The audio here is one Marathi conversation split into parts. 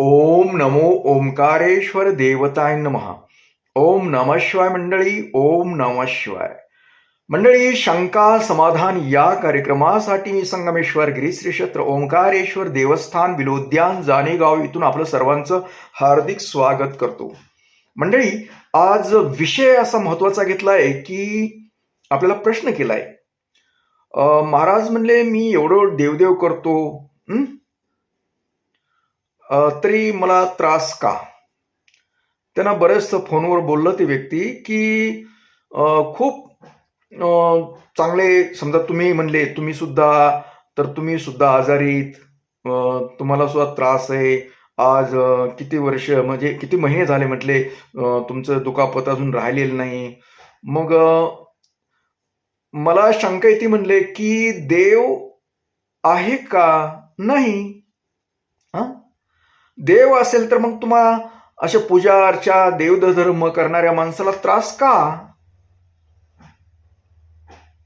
ओम नमो ओंकारेश्वर देवताय नमः. ओम नम शिवाय मंडळी ओम नम शिवाय मंडळी शंका समाधान या कार्यक्रमासाठी मी संगमेश्वर गिरीश्रीक्षेत्र क्षेत्र ओंकारेश्वर देवस्थान विलोद्यान जानेगाव इथून आपलं सर्वांचं हार्दिक स्वागत करतो. मंडळी आज विषय असा महत्त्वाचा घेतलाय की आपल्याला प्रश्न केलाय. महाराज म्हणले मी एवढं देवदेव करतो. तरी मला त्रास का? त्यांना बरेचसं फोनवर बोललं ती व्यक्ती की खूप चांगले समजा तुम्ही म्हणले तुम्ही सुद्धा तर तुम्ही सुद्धा आजारीत तुम्हाला सुद्धा त्रास आहे. आज किती वर्ष म्हणजे किती महिने झाले म्हटले तुमचं दुखापत अजून राहिलेलं नाही. मग मला शंका येते म्हणले की देव आहे का? नाही. हा? देव असेल तर मग तुम्हाला अशा पूजा अर्चा देवधर्म करणाऱ्या माणसाला त्रास का?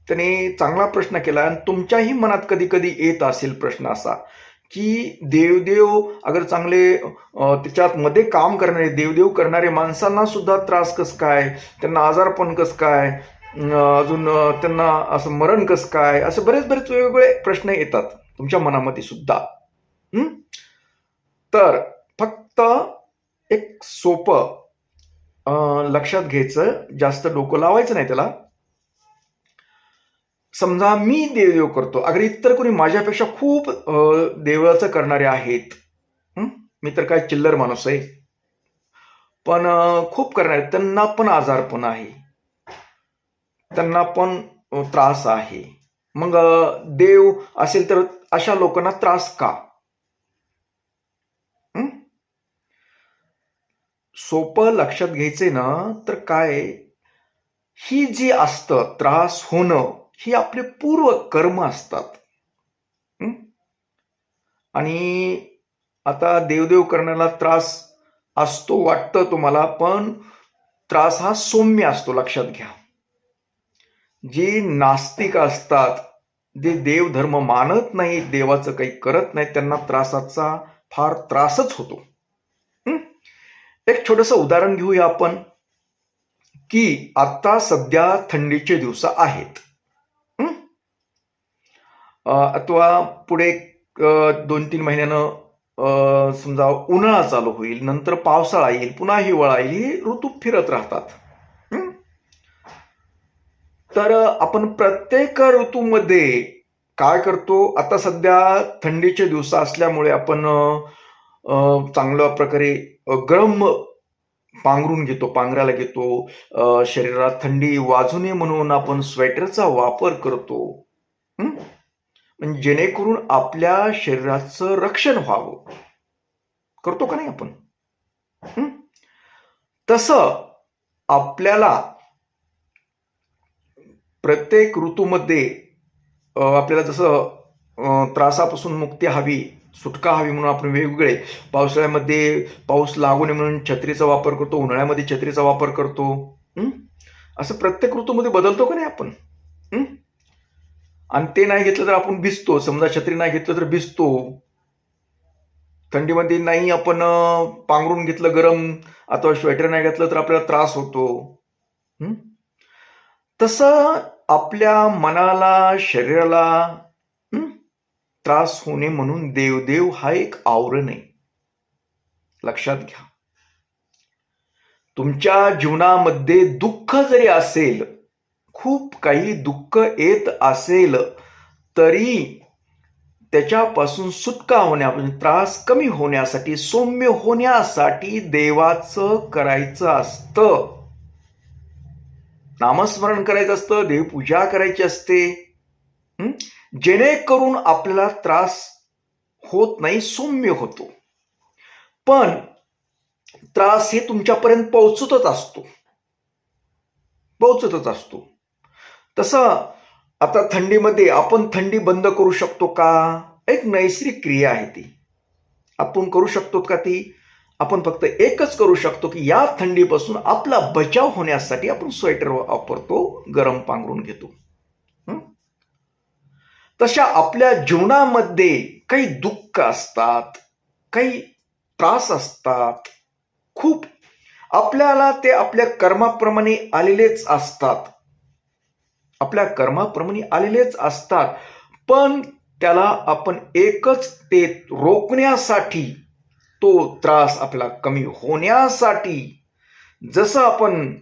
त्याने चांगला प्रश्न केला आणि तुमच्याही मनात कधी कधी येत असेल प्रश्न असा की देवदेव अगर चांगले त्याच्यात मध्ये काम करणारे देवदेव करणारे माणसांना सुद्धा त्रास कस काय? त्यांना आजारपण कस काय? अजून त्यांना असं मरण कस काय? असे बरेच बरेच वेगवेगळे प्रश्न येतात तुमच्या मनामध्ये सुद्धा. तर फक्त एक सोपं लक्षात घ्यायचं जास्त डोकं लावायचं नाही त्याला. समजा मी देवदेव करतो. अगर इतर कोणी माझ्यापेक्षा खूप देवळाचं करणारे आहेत मी तर काय चिल्लर माणूस आहे. पण खूप करणारे त्यांना पण आजारपण आहे. त्यांना पण त्रास आहे. मग देव असेल तर अशा लोकांना त्रास का? सोपं लक्षात घ्यायचंय ना तर काय ही जी असतं त्रास होणं ही आपले पूर्व कर्म असतात. आणि आता देवदेव करण्याला त्रास असतो वाटतं तुम्हाला पण त्रास हा सौम्य असतो लक्षात घ्या. जे नास्तिक असतात जे देवधर्म मानत नाही देवाचं काही करत नाही त्यांना त्रासाचा फार त्रासच होतो. एक छोटस उदाहरण घेऊया आपण की आता सध्या थंडीचे दिवस आहेत. अथवा पुढे दोन तीन महिन्यानं समजा उन्हाळा चालू होईल नंतर पावसाळा येईल पुन्हा हिवाळा येईल हे ऋतू फिरत राहतात. तर आपण प्रत्येक ऋतूमध्ये काय करतो? आता सध्या थंडीचे दिवस असल्यामुळे आपण चांगल्या प्रकारे गरम पांघरून घेतो पांघरायला घेतो. शरीरात थंडी वाजू नये म्हणून आपण स्वेटरचा वापर करतो. म्हणजे जेणेकरून आपल्या शरीराचं रक्षण व्हावं. करतो का नाही आपण? तसं आपल्याला प्रत्येक ऋतूमध्ये आपल्याला जसं त्रासापासून मुक्ती हवी सुटका हवी म्हणून आपण वेगवेगळे पावसाळ्यामध्ये पाऊस लागू नये म्हणून छत्रीचा वापर करतो उन्हाळ्यामध्ये छत्रीचा वापर करतो. असं प्रत्येक ऋतूमध्ये बदलतो का नाही आपण? आणि ते नाही घेतलं तर आपण भिजतो. समजा छत्री नाही घेतलं तर भिजतो. थंडीमध्ये नाही आपण पांघरून घेतलं गरम अथवा स्वेटर नाही घातलं तर आपल्याला त्रास होतो. तसं आपल्या मनाला शरीराला त्रास होणे म्हणून देवदेव हा एक आवरण आहे. लक्षात घ्या. तुमच्या जीवनामध्ये दुःख जरी असेल खूप काही दुःख येत असेल तरी त्याच्यापासून सुटका होण्यापासून म्हणजे त्रास कमी होण्यासाठी सौम्य होण्यासाठी देवाचं करायचं असतं. नामस्मरण करायचं असतं देवपूजा करायची असते. जेणेकरून आपल्याला त्रास होत नाही सौम्य होतो. पण त्रास हे तुमच्यापर्यंत पोहोचतच असतो. पोहोचतच असतो. तसं आता थंडीमध्ये आपण थंडी बंद करू शकतो का? एक नैसर्गिक क्रिया आहे ती. आपण करू शकतो का ती? आपण फक्त एकच करू शकतो की या थंडीपासून आपला बचाव होण्यासाठी आपण स्वेटर वापरतो गरम पांघरून घेतो. तशा आपल्या जीवनामध्ये काही दुःख असतात काही त्रास असतात. खूप आपल्याला ते आपल्या कर्माप्रमाणे आलेलेच असतात. आपल्या कर्माप्रमाणे आलेलेच असतात. पण त्याला आपण एकच ते रोखण्यासाठी तो त्रास आपला कमी होण्यासाठी जसं आपण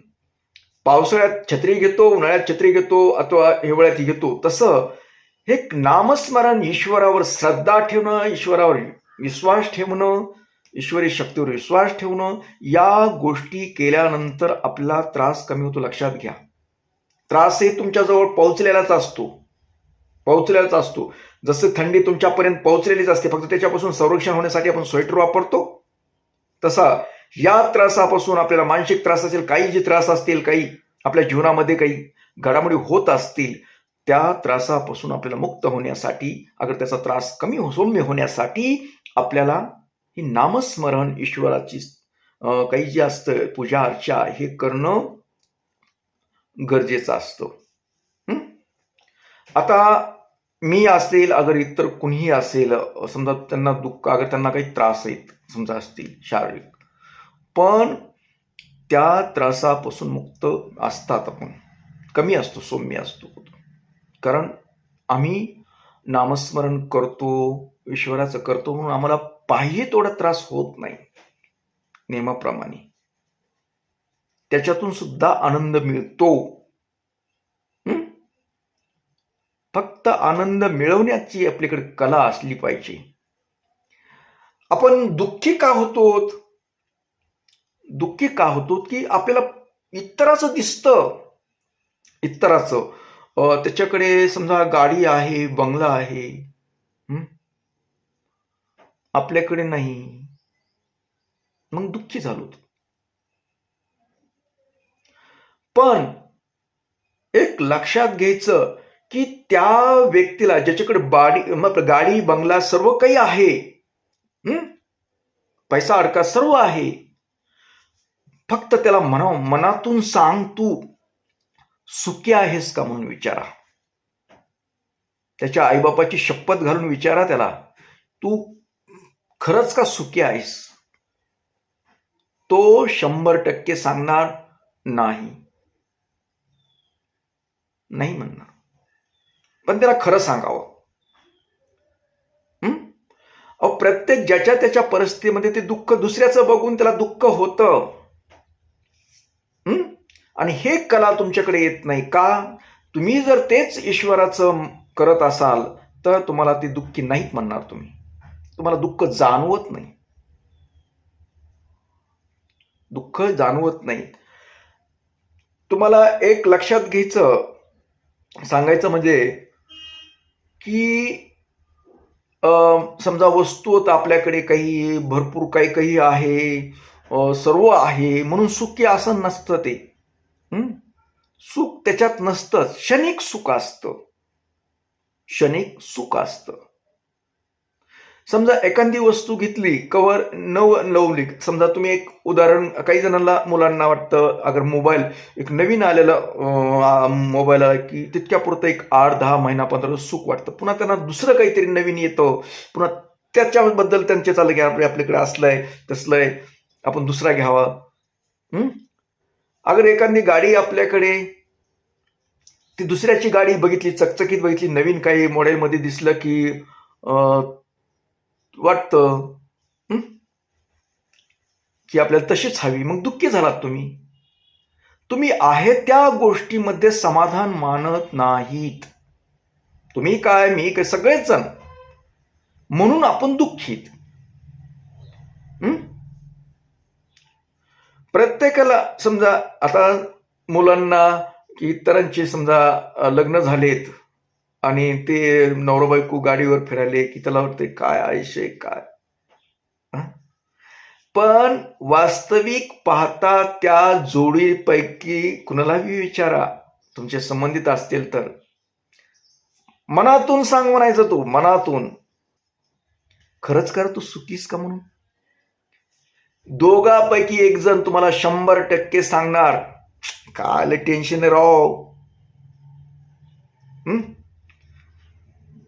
पावसाळ्यात छत्री घेतो उन्हाळ्यात छत्री घेतो अथवा हिवाळ्यात घेतो तसं हे नामस्मरण ईश्वरावर श्रद्धा ठेवणं ईश्वरावर विश्वास ठेवणं ईश्वरी शक्तीवर विश्वास ठेवणं या गोष्टी केल्यानंतर आपला त्रास कमी होतो लक्षात घ्या. त्रासही तुमच्याजवळ पोहोचलेलाच असतो. पोहोचलेलाच असतो. जसं थंडी तुमच्यापर्यंत पोहोचलेलीच असते फक्त त्याच्यापासून संरक्षण होण्यासाठी आपण स्वेटर वापरतो. तसा या त्रासापासून आपल्याला मानसिक त्रास असेल काही जे त्रास असतील काही आपल्या जीवनामध्ये काही घडामोडी होत असतील त्या त्रासापासून आपल्याला मुक्त होण्यासाठी अगर त्याचा त्रास कमी हो सौम्य होण्यासाठी आपल्याला ही नामस्मरण ईश्वराची काही जे असतं पूजा अर्चा हे करणं गरजेचं असतं. आता मी असेल अगर इतर कुणीही असेल समजा त्यांना दुःख अगर त्यांना काही त्रास आहेत समजा असतील शारीरिक पण त्या त्रासापासून मुक्त असतात आपण. कमी असतो सौम्य असतो. कारण आम्ही नामस्मरण करतो ईश्वराचं करतो म्हणून आम्हाला पाहिजे तेवढा त्रास होत नाही नियमाप्रमाणे त्याच्यातून सुद्धा आनंद मिळतो. फक्त आनंद मिळवण्याची आपल्याकडे कला असली पाहिजे. आपण दुःखी का होतो दुःखी का होतो की आपल्याला इतराचं दिसतं. इतराचं. त्याच्याकडे समजा गाडी आहे बंगला आहे आपल्याकडे नाही. मग दुःखी झालो पण एक लक्षात घ्यायचं की त्या व्यक्तीला ज्याच्याकडे बाडी मग गाडी बंगला सर्व काही आहे पैसा अडका सर्व आहे. फक्त त्याला म्हणा मनातून सांग तू. सुखी आहेस का म्हणून विचारा. त्याच्या आईबापाची शपथ घालून विचारा त्याला तू खरंच का सुखी आहेस? तो शंभर टक्के सांगणार नाही. नाही म्हणणार. पण त्याला खरं सांगावं. हं? अहो प्रत्येक ज्याच्या त्याच्या परिस्थितीमध्ये ते दुःख दुसऱ्याचं बघून त्याला दुःख होतं. आणि हे कला तुमच्याकडे येत नाही का? तुम्ही जर तेच ईश्वराचं करत असाल तर तुम्हाला ती दुःखी नाहीत म्हणणार तुम्ही. तुम्हाला दुःख जाणवत नाही. दुःख जाणवत नाही. तुम्हाला एक लक्षात घ्यायचं सांगायचं म्हणजे की समजा वस्तू आता आपल्याकडे काही भरपूर काही काही आहे सर्व आहे म्हणून सुखी असं नसतं ते. सुख त्याच्यात नसतं. क्षणिक सुख असतं. क्षणिक सुख असतं. समजा एखादी वस्तू घेतली कवर नव लवली समजा तुम्ही एक उदाहरण काही जणांना मुलांना वाटतं अगर मोबाईल एक नवीन आलेला मोबाईल आला की तितक्या पुरतं एक आठ दहा महिना पंधरा सुख वाटतं. पुन्हा त्यांना दुसरं काहीतरी नवीन येतं. पुन्हा त्याच्याबद्दल त्यांचे चाललं की आपल्याकडे असलंय तसलंय. आपण दुसरा घ्यावा. अगर एखादी गाडी आपल्याकडे ती दुसऱ्याची गाडी बघितली चकचकीत बघितली नवीन काही मॉडेलमध्ये दिसलं की वाटतं की आपल्याला तशीच हवी मग दुःखी झालात तुम्ही. तुम्ही आहे त्या गोष्टीमध्ये समाधान मानत नाहीत. तुम्ही काय मी काय सगळेच जण. म्हणून आपण दुःखीत. प्रत्येकाला समजा आता मुलांना की इतरांचे समजा लग्न झालेत आणि ते नवरा बायको गाडीवर फिरायले की त्याला वाटते काय आयुष्य काय? पण वास्तविक पाहता त्या जोडीपैकी कुणालाही विचारा तुमचे संबंधित असतील तर. मनातून सांग म्हणायचं तू मनातून. खरंच कर तू सुखीस का म्हणून? दोघापैकी एक जण तुम्हाला शंभर टक्के सांगणार. काय टेन्शन आहे राव.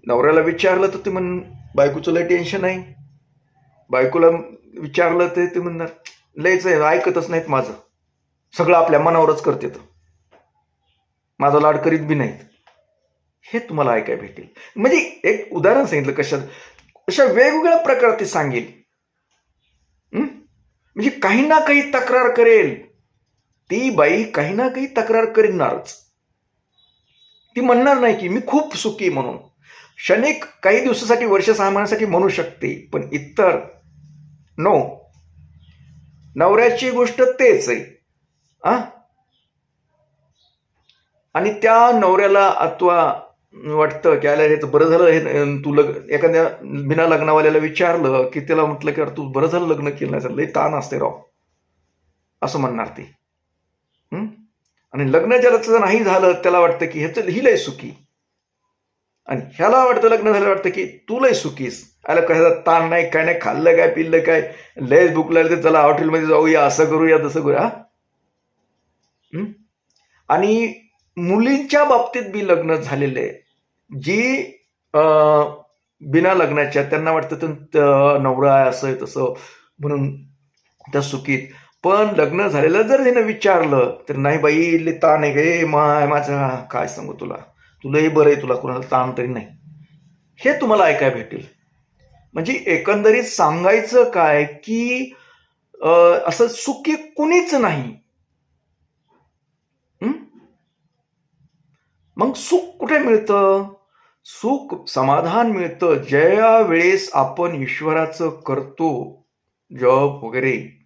नवऱ्याला विचारलं तर ते म्हण बायकोचं लय टेन्शन आहे. बायकोला विचारलं ते ते म्हणणार लयच आहे ऐकतच नाहीत माझं. सगळं आपल्या मनावरच करते माझा लाड करीत बी नाहीत. हे तुम्हाला ऐकाय भेटेल. म्हणजे एक उदाहरण सांगितलं कशात? अशा वेगवेगळ्या प्रकारात ते सांगेल. म्हणजे काही ना काही तक्रार करेल. ती बाई काही ना काही तक्रार करणारच. ती म्हणणार नाही की मी खूप सुखी म्हणून. क्षणिक काही दिवसासाठी वर्ष सहा महिन्यासाठी म्हणू शकते पण इतर नो. नवऱ्याची गोष्ट तेच आहे. आ? आणि त्या नवऱ्याला अथवा वाटतं की आल्या हे तर बरं झालं हे तू लग एखाद्या बिना लग्नावाल्याला विचारलं की त्याला म्हटलं की अरे तू बरं झालं लग्न केलं नाही तर लई ताण असते राव. असं म्हणणार ते. आणि लग्न ज्याचं नाही झालं त्याला वाटतं की ह्याचं ही लय सुखी. आणि ह्याला वाटतं लग्न झालं वाटतं की तू लय सुखीस. आला कशाचा ताण नाही काय नाही खाल्लं काय पिल्लं काय लयच भूक तर चला हॉटेलमध्ये जाऊया असं करूया तसं करूया. आणि मुलींच्या बाबतीत बी लग्न झालेले आहे जी बिना लग्नाच्या त्यांना वाटतं तर नवरा आहे असं आहे तसं म्हणून त्या सुखीत. पण लग्न झालेलं जर तिनं विचारलं तर नाही बाई लय ताण आहे गे माय माझा काय सांगू तुला? तुलाही बरं आहे तुला कोणाला ताण तरी नाही. हे तुम्हाला ऐकाय भेटेल. म्हणजे एकंदरीत सांगायचं काय की असं सुखी कुणीच नाही. मग सुख कुठे मिळतं? सुख समाधान मिळतं. ज्या वेळेस आपण ईश्वराचं करतो जॉब वगैरे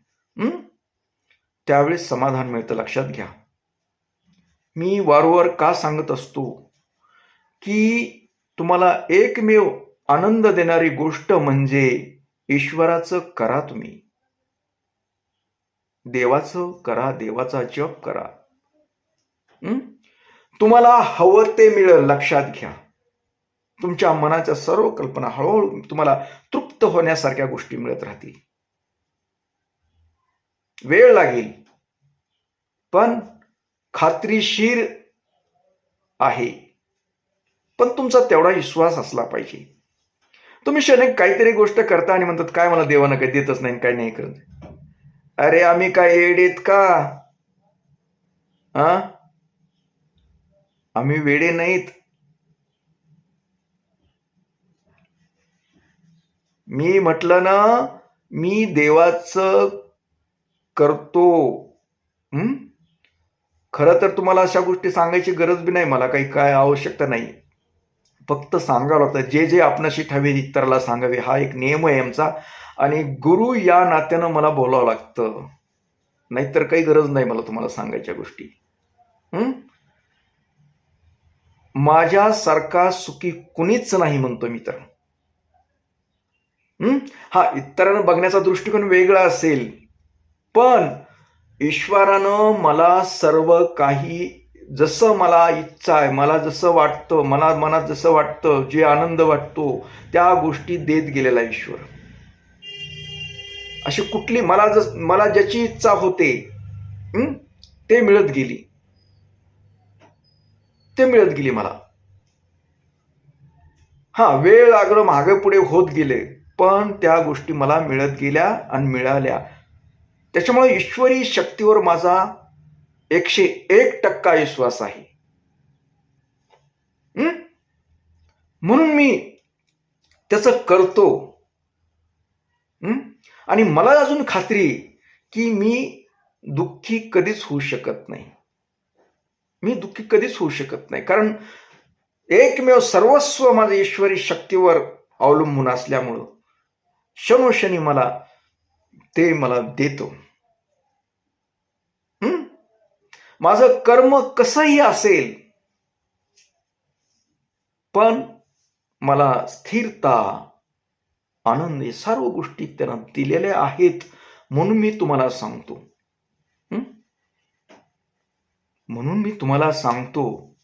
त्यावेळेस समाधान मिळतं. लक्षात घ्या. मी वारंवार का सांगत असतो? की तुम्हाला एकमेव आनंद देणारी गोष्ट म्हणजे ईश्वराचं करा तुम्ही. देवाचं करा देवाचा जप करा. हं? तुम्हाला हवं ते मिळेल लक्षात घ्या. तुमच्या मनाच्या सर्व कल्पना हळूहळू तुम्हाला तृप्त होण्यासारख्या गोष्टी मिळत राहतील. वेळ लागेल पण खात्रीशीर आहे. पण तुमचा तेवढा विश्वास असला पाहिजे. तुम्ही क्षणिक काहीतरी गोष्ट करता आणि म्हणतात काय मला देवानं काही देतच नाही काय नाही करत? अरे आम्ही काय येडेत का? हा आम्ही वेडे नाहीत. मी म्हटलं ना मी देवाचं करतो. हं? खरं तर तुम्हाला अशा गोष्टी सांगायची गरज बी नाही मला काही काय आवश्यकता नाही. फक्त सांगावं लागतं जे जे आपणाशी ठावे इतराला सांगावे हा एक नियम आहे आमचा. आणि गुरु या नात्यानं मला बोलावं लागतं. नाहीतर काही गरज नाही मला तुम्हाला सांगायच्या गोष्टी. माझ्यासारखा सुखी कुणीच नाही म्हणतो मी तर. हा? इतरांना बघण्याचा दृष्टिकोन वेगळा असेल. पण ईश्वरानं मला सर्व काही जसं मला इच्छा आहे मला जसं वाटतं मला मनात जसं वाटतं जे आनंद वाटतो त्या गोष्टी देत गेलेला ईश्वर. अशी कुठली मला जस मला ज्याची इच्छा होते ते मिळत गेली. ते मिळत गेली मला. हा वेळ लागलं मागे पुढे होत गेले पण त्या गोष्टी मला मिळत गेल्या आणि मिळाल्या. त्याच्यामुळे ईश्वरी शक्तीवर माझा एकशे एक टक्का विश्वास आहे. म्हणून मी त्याचं करतो. आणि मला अजून खात्री की मी दुःखी कधीच होऊ शकत नाही. मी दुःखी कधीच होऊ शकत नाही. कारण एकमेव सर्वस्व माझं ईश्वरी शक्तीवर अवलंबून असल्यामुळं क्षणोक्षणी मला ते मला देतो. माझं कर्म कसंही असेल पण मला स्थिरता आनंद हे सर्व गोष्टी त्यांना दिलेल्या आहेत म्हणून मी तुम्हाला सांगतो हं? म्हणून मी तुम्हाला सांगतो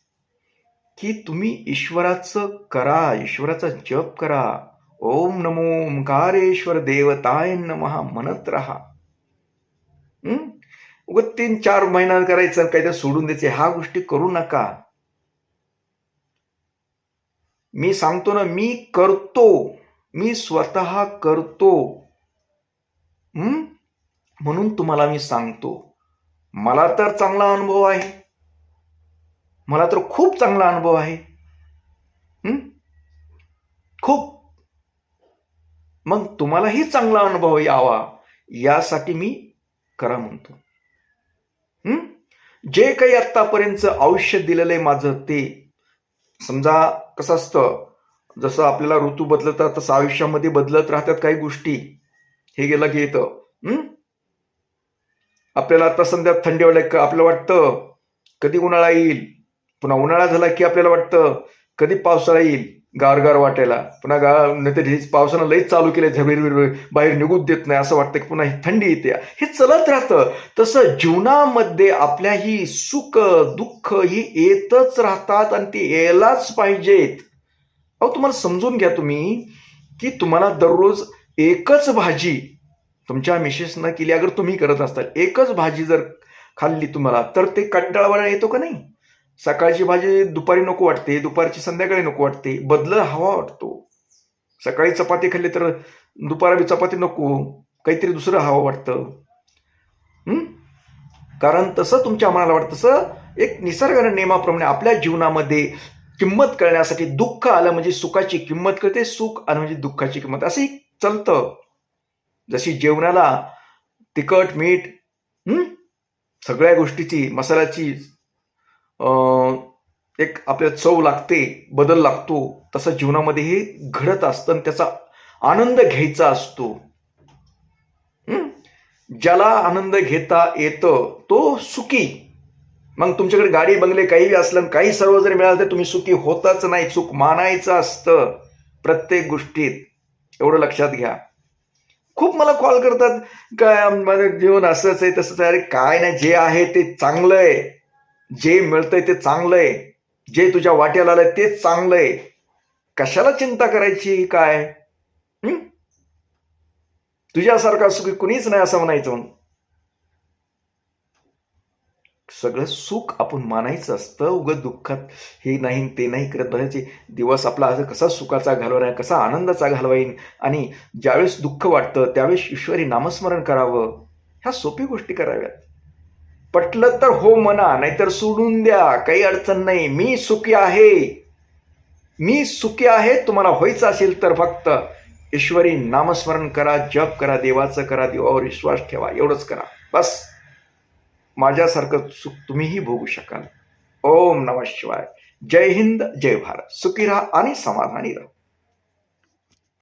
की तुम्ही ईश्वराचं करा ईश्वराचा जप करा. ओम नमो ओंकारेश्वर देवताय नमहा म्हणत राहा. उग तीन चार महिना करायचं काहीतरी सोडून द्यायचे ह्या गोष्टी करू नका. मी सांगतो ना मी करतो. मी स्वतः करतो. म्हणून तुम्हाला मी सांगतो. मला तर चांगला अनुभव आहे. मला तर खूप चांगला अनुभव आहे. खूप. मग तुम्हालाही चांगला अनुभव यावा यासाठी मी करा म्हणतो. जे काही आत्तापर्यंत आयुष्य दिलेलं आहे माझं ते समजा कसं असतं जसं आपल्याला ऋतू बदलतात तसं आयुष्यामध्ये बदलत राहतात काही गोष्टी. हे गेलं की येतं. आपल्याला आता संध्या थंडी वाटलं का आपलं वाटतं कधी उन्हाळा येईल पुन्हा उन्हाळा झाला की आपल्याला वाटतं कधी पावसाळा येईल गारगार वाटायला. पुन्हा गा नाहीतर हे पावसानं लईच चालू केलं झबिर बाहेर निघूच देत नाही असं वाटतं की पुन्हा ही थंडी येते. हे चलत राहतं. तसं जीवनामध्ये आपल्या ही सुख दुःख ही येतच राहतात आणि ती यायलाच पाहिजेत. अहो तुम्हाला समजून घ्या तुम्ही की तुम्हाला दररोज एकच भाजी तुमच्या मिसेसनं केली अगर तुम्ही करत असताल एकच भाजी जर खाल्ली तुम्हाला तर ते कंटाळवाणा येतो का नाही? सकाळची भाजी दुपारी नको वाटते दुपारची संध्याकाळी नको वाटते बदल हवा वाटतो. सकाळी चपाती खाल्ली तर दुपारा बी चपाती नको काहीतरी दुसरं हवं वाटतं. कारण तसं तुमच्या मनाला वाटतं तसं एक निसर्गाने नियमाप्रमाणे आपल्या जीवनामध्ये किंमत करण्यासाठी दुःख आलं म्हणजे सुखाची किंमत कळते सुख आलं म्हणजे दुःखाची किंमत. असंही चालतं. जशी जेवणाला तिखट मीठ सगळ्या गोष्टीची मसाल्याची एक आपल्याला चव लागते बदल लागतो तसं जीवनामध्ये हे घडत असतं आणि त्याचा आनंद घ्यायचा असतो. ज्याला आनंद घेता येतं तो सुखी. मग तुमच्याकडे गाडी बंगले काही बी असलं काही सर्व जरी मिळालं तर तुम्ही सुखी होताच नाही चूक मानायचं असतं प्रत्येक गोष्टीत. एवढं लक्षात घ्या. खूप मला कॉल करतात काय माझं जीवन असंच आहे तसंच आहे. अरे काय नाही जे आहे ते चांगलं आहे. जे मिळतंय ते चांगलं आहे. जे तुझ्या वाट्याला आलंय तेच चांगलं आहे. कशाला चिंता करायची काय? तुझ्यासारखा सुखी कुणीच नाही असं म्हणायचं म्हणून. सगळं सुख आपण मानायचं असतं. उगं दुःखात हे नाही ते नाही करत बसायचे. दिवस आपला असं कसा सुखाचा घालवणार कसा आनंदाचा घालवाईन आणि ज्यावेळेस दुःख वाटतं त्यावेळेस ईश्वरी नामस्मरण करावं. ह्या सोपी गोष्टी कराव्यात. पटलं तर हो म्हणा नाहीतर सोडून द्या. काही अडचण नाही. मी सुखी आहे. मी सुखी आहे तुम्हाला व्हायचं असेल तर फक्त ईश्वरी नामस्मरण करा जप करा देवाचं करा देवावर विश्वास ठेवा. एवढंच करा. बस. माझ्यासारखं सुख तुम्हीही भोगू शकाल. ओम नमः शिवाय. जय हिंद जय भारत. सुखी राहा आणि समाधानी राहा.